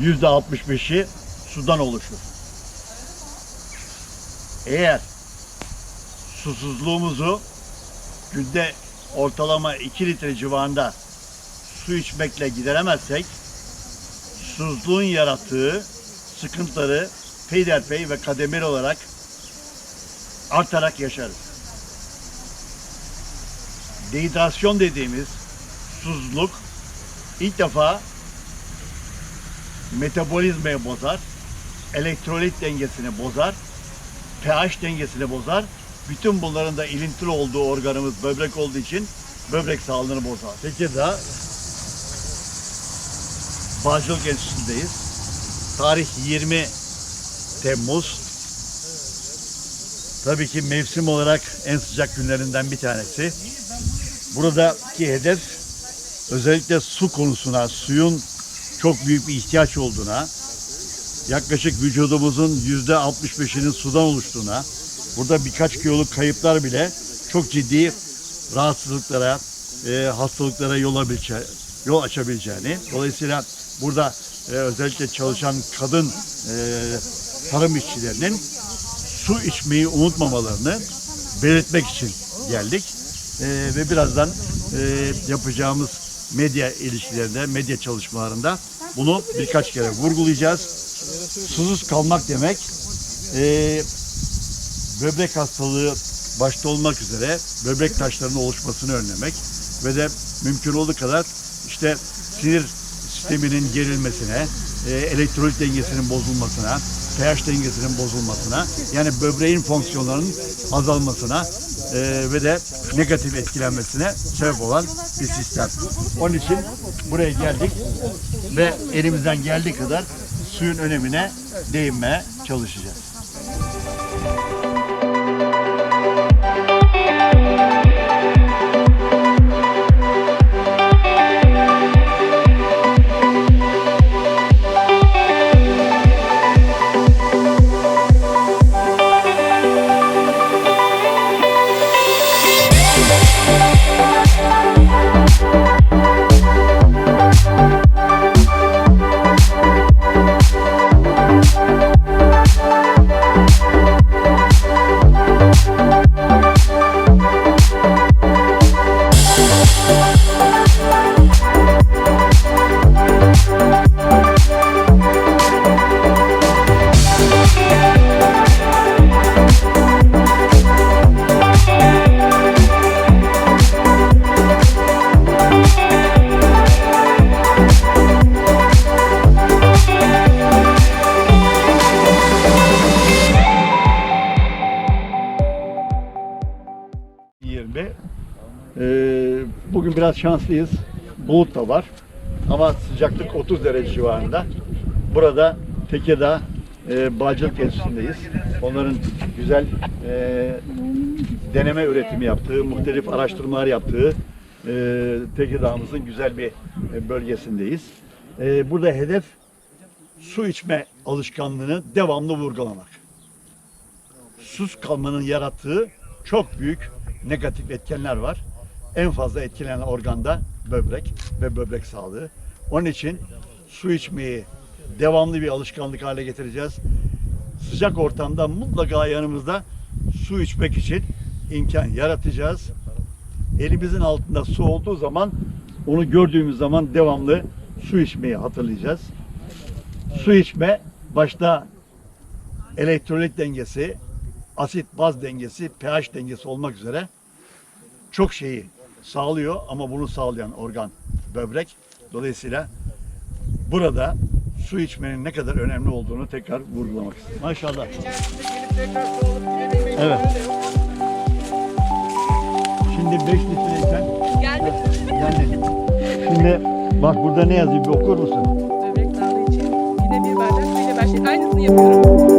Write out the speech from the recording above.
yüzde 65'i sudan oluşur. Eğer susuzluğumuzu günde ortalama 2 litre civarında su içmekle gideremezsek susuzluğun yarattığı sıkıntıları peyderpey ve kademeli olarak artarak yaşarız. Dehidrasyon dediğimiz susuzluk ilk defa metabolizmayı bozar, elektrolit dengesini bozar, pH dengesini bozar. Bütün bunların da ilintili olduğu organımız böbrek olduğu için böbrek sağlığını bozar. Peki daha Bağcılık Enstitüsü'ndeyiz. Tarih 20 Temmuz. Tabii ki mevsim olarak en sıcak günlerinden bir tanesi. Buradaki hedef özellikle su konusuna, suyun çok büyük bir ihtiyaç olduğuna, yaklaşık vücudumuzun yüzde 65'inin sudan oluştuğuna, burada birkaç kiloluk kayıplar bile çok ciddi rahatsızlıklara, e, hastalıklara yol, yol açabileceğini. Dolayısıyla burada e, özellikle çalışan kadın e, tarım işçilerinin su içmeyi unutmamalarını belirtmek için geldik. E, ve birazdan e, yapacağımız medya ilişkilerinde, medya çalışmalarında bunu birkaç kere vurgulayacağız. Susuz kalmak demek e, böbrek hastalığı başta olmak üzere böbrek taşlarının oluşmasını önlemek ve de mümkün olduğu kadar işte sinir sisteminin gerilmesine, e, elektrolit dengesinin bozulmasına, pH dengesinin bozulmasına, yani böbreğin fonksiyonlarının azalmasına e, ve de negatif etkilenmesine sebep olan bir sistem. Onun için buraya geldik ve elimizden geldiği kadar suyun önemine değinmeye çalışacağız. Bye. Bugün biraz şanslıyız. Bulut da var. Ama sıcaklık 30 derece civarında. Burada Tekirdağ e, Bağcılık Enstitüsü'ndeyiz. Onların güzel e, deneme üretimi yaptığı, muhtelif araştırmalar yaptığı e, Tekirdağ'ımızın güzel bir e, bölgesindeyiz. E, burada hedef su içme alışkanlığını devamlı vurgulamak sus kalmanın yarattığı çok büyük negatif etkenler var. En fazla etkilenen organ da böbrek ve böbrek sağlığı. Onun için su içmeyi devamlı bir alışkanlık hale getireceğiz. Sıcak ortamda mutlaka yanımızda su içmek için imkan yaratacağız. Elimizin altında su olduğu zaman onu gördüğümüz zaman devamlı su içmeyi hatırlayacağız. Su içme başta elektrolit dengesi, asit baz dengesi, pH dengesi olmak üzere çok şeyi sağlıyor ama bunu sağlayan organ böbrek. Dolayısıyla burada su içmenin ne kadar önemli olduğunu tekrar vurgulamak istiyorum. Maşallah. Evet. Şimdi 5 litreyken Geldik. yani şimdi bak burada ne yazıyor bir okur musun? Böbrek sağlığı için yine bir bardak suyla başlayıp aynısını yapıyorum.